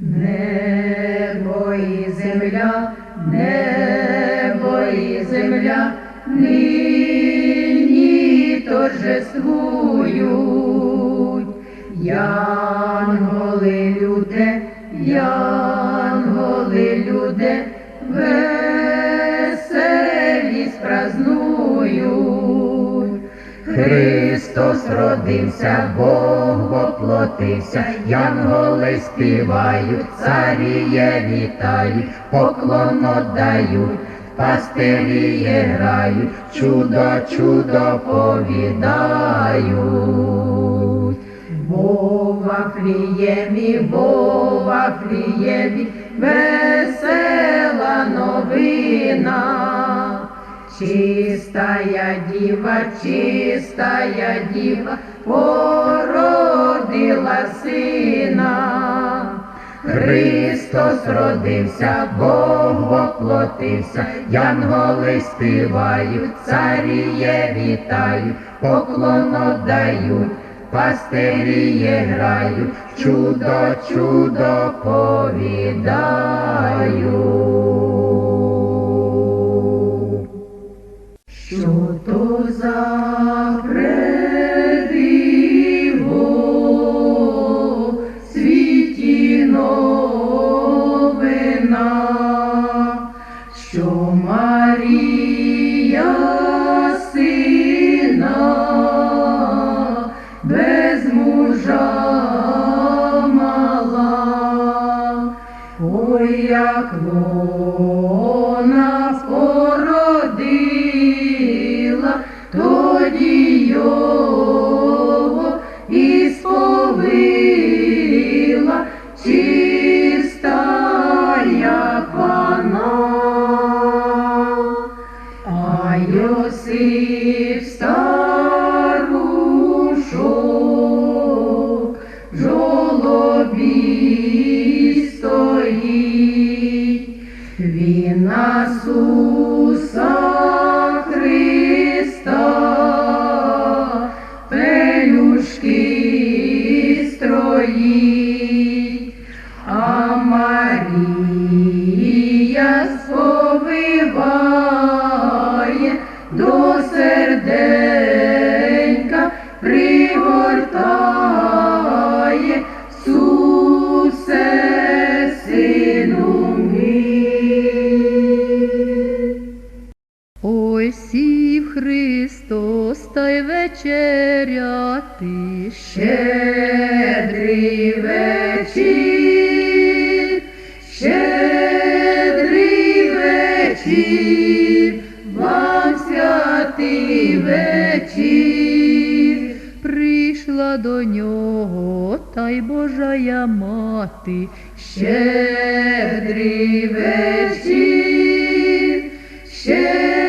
Небо і земля, небо і земля, нині торжествують. Янголи люде, янголи люде, веселість празнують. Христос родився, Бог воплотився, янголи співають, царіє вітають, поклон отдають, пастиріє грають, чудо, чудо повідають. Бо в Вафліємі, бо Вафліємі, весела новина. Чистая діва, чистая діва, породила сина. Христос родився, Бог воплотився, янголи співають, царіє вітають, поклон отдають, пастиріє грають, чудо, чудо повідають. Стоїть, він нас Суса Христос та й вечеряти Щедрий вечір, щедрий вечір, вам святий вечір. прийшла до нього та й Божая мати. Щедрий вечір, щедрий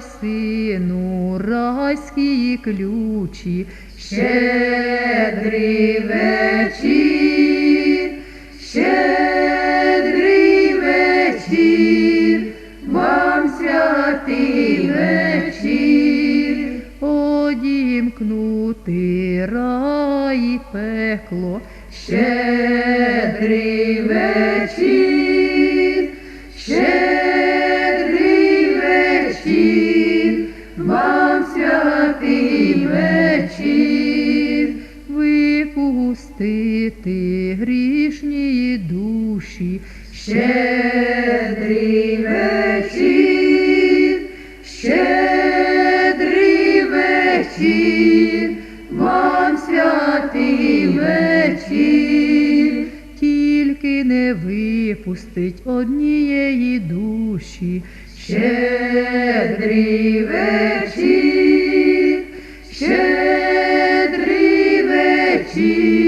Сину райські ключі, Щедрий вечір, щедрий вечір, вам святий вечір. одімкнути рай і пекло, Щедрий вечір, щедрий вечір, вечір, вам святий вечір. тільки не випустить однієї душі, Щедрий вечір, щедрий вечір,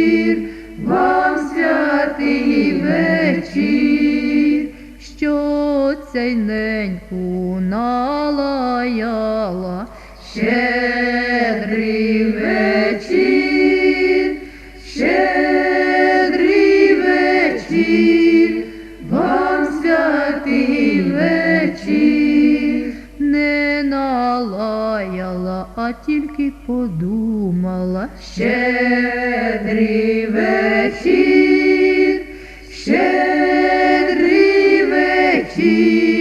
тільки подумала, щедрий вечір, щедрий вечір.